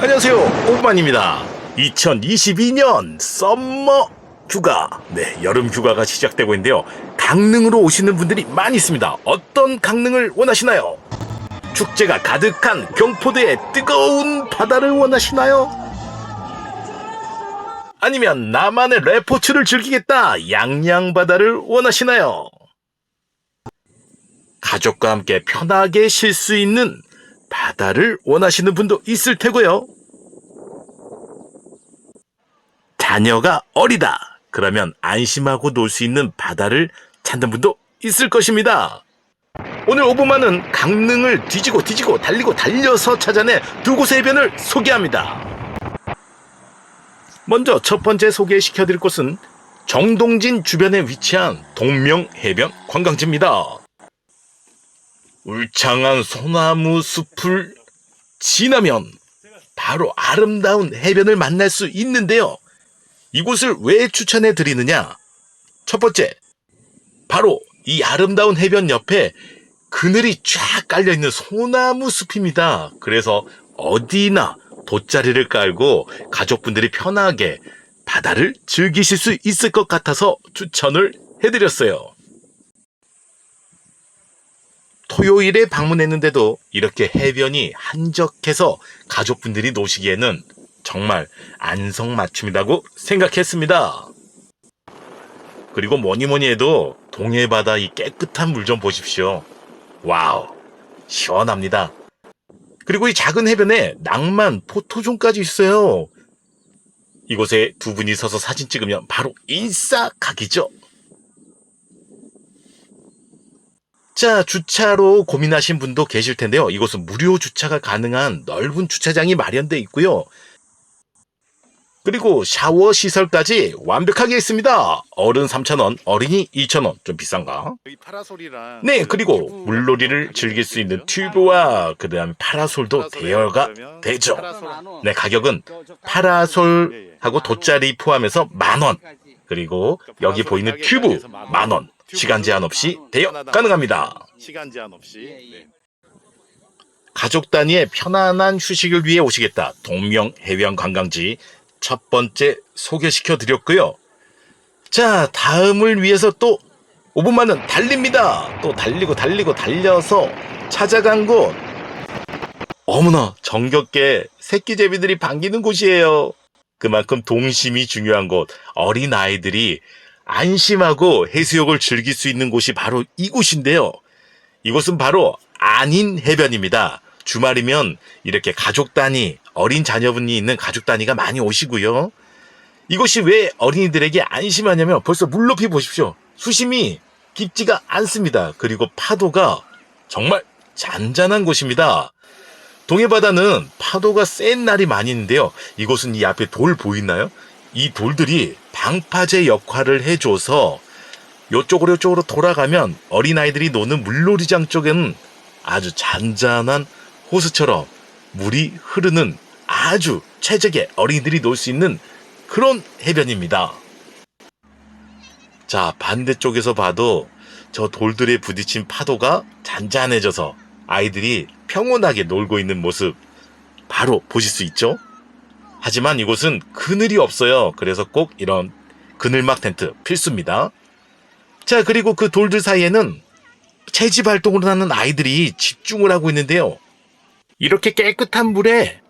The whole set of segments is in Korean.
안녕하세요. 오만입니다. 2022년 썸머 휴가. 네 여름 휴가가 시작되고 있는데요. 강릉으로 오시는 분들이 많이 있습니다. 어떤 강릉을 원하시나요? 축제가 가득한 경포대의 뜨거운 바다를 원하시나요? 아니면 나만의 레포츠를 즐기겠다 양양바다를 원하시나요? 가족과 함께 편하게 쉴 수 있는 바다를 원하시는 분도 있을 테고요. 자녀가 어리다. 그러면 안심하고 놀 수 있는 바다를 찾는 분도 있을 것입니다. 오늘 오브만은 강릉을 뒤지고 뒤지고 달리고 달려서 찾아내 두 곳의 해변을 소개합니다. 먼저 첫 번째 소개시켜 드릴 곳은 정동진 주변에 위치한 동명 해변 관광지입니다. 울창한 소나무 숲을 지나면 바로 아름다운 해변을 만날 수 있는데요. 이곳을 왜 추천해 드리느냐? 첫 번째, 바로 이 아름다운 해변 옆에 그늘이 쫙 깔려 있는 소나무 숲입니다. 그래서 어디나 돗자리를 깔고 가족분들이 편하게 바다를 즐기실 수 있을 것 같아서 추천을 해드렸어요. 토요일에 방문했는데도 이렇게 해변이 한적해서 가족분들이 노시기에는 정말 안성맞춤이라고 생각했습니다. 그리고 뭐니 뭐니 해도 동해바다 이 깨끗한 물 좀 보십시오. 와우, 시원합니다. 그리고 이 작은 해변에 낭만 포토존까지 있어요. 이곳에 두 분이 서서 사진 찍으면 바로 인싸각이죠. 자, 주차로 고민하신 분도 계실 텐데요. 이곳은 무료 주차가 가능한 넓은 주차장이 마련되어 있고요. 그리고 샤워 시설까지 완벽하게 있습니다. 어른 3,000원, 어린이 2,000원. 좀 비싼가? 네, 그 그리고 물놀이를 즐길 수 있는. 튜브와 그 다음에 파라솔도 대여가 되죠. 네, 가격은 예, 예. 파라솔하고 돗자리 포함해서 만 원. 그리고 그러니까 여기 보이는 튜브 만 원. 시간 제한 없이 대여 가능합니다. 시간 제한 없이. 네. 가족 단위의 편안한 휴식을 위해 오시겠다. 동명 해변 관광지 첫 번째 소개시켜 드렸고요. 자, 다음을 위해서 또 5분만은 달립니다. 또 달리고 달리고 달려서 찾아간 곳. 어머나, 정겹게 새끼제비들이 반기는 곳이에요. 그만큼 동심이 중요한 곳. 어린 아이들이 안심하고 해수욕을 즐길 수 있는 곳이 바로 이곳인데요. 이곳은 바로 안인 해변입니다. 주말이면 이렇게 가족 단위, 어린 자녀분이 있는 가족 단위가 많이 오시고요. 이곳이 왜 어린이들에게 안심하냐면 벌써 물 높이 보십시오. 수심이 깊지가 않습니다. 그리고 파도가 정말 잔잔한 곳입니다. 동해바다는 파도가 센 날이 많이 있는데요. 이곳은 이 앞에 돌 보이나요? 이 돌들이 방파제 역할을 해줘서 요쪽으로 요쪽으로 돌아가면 어린아이들이 노는 물놀이장 쪽에는 아주 잔잔한 호수처럼 물이 흐르는 아주 최적의 어린이들이 놀 수 있는 그런 해변입니다. 자, 반대쪽에서 봐도 저 돌들에 부딪힌 파도가 잔잔해져서 아이들이 평온하게 놀고 있는 모습 바로 보실 수 있죠? 하지만 이곳은 그늘이 없어요. 그래서 꼭 이런 그늘막 텐트 필수입니다. 자, 그리고 그 돌들 사이에는 채집 활동을 하는 아이들이 집중을 하고 있는데요. 이렇게 깨끗한 물에 아,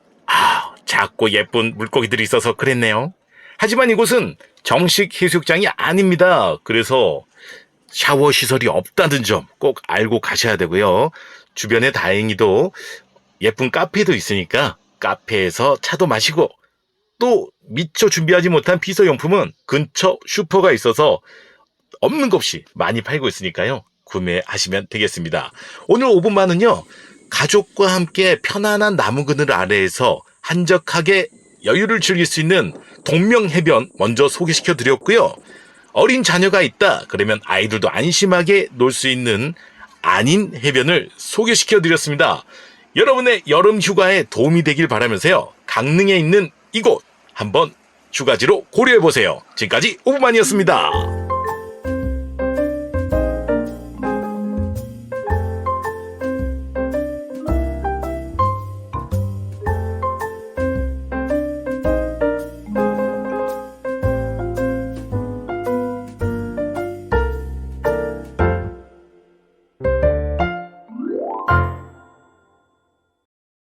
작고 예쁜 물고기들이 있어서 그랬네요. 하지만 이곳은 정식 해수욕장이 아닙니다. 그래서 샤워 시설이 없다는 점 꼭 알고 가셔야 되고요. 주변에 다행히도 예쁜 카페도 있으니까 카페에서 차도 마시고 또 미처 준비하지 못한 비서용품은 근처 슈퍼가 있어서 없는 것 없이 많이 팔고 있으니까요. 구매하시면 되겠습니다. 오늘 5분만은요. 가족과 함께 편안한 나무 그늘 아래에서 한적하게 여유를 즐길 수 있는 동명해변 먼저 소개시켜 드렸고요. 어린 자녀가 있다. 그러면 아이들도 안심하게 놀 수 있는 아닌 해변을 소개시켜 드렸습니다. 여러분의 여름 휴가에 도움이 되길 바라면서요. 강릉에 있는 이곳 한번 휴가지로 고려해 보세요. 지금까지 오브만이었습니다.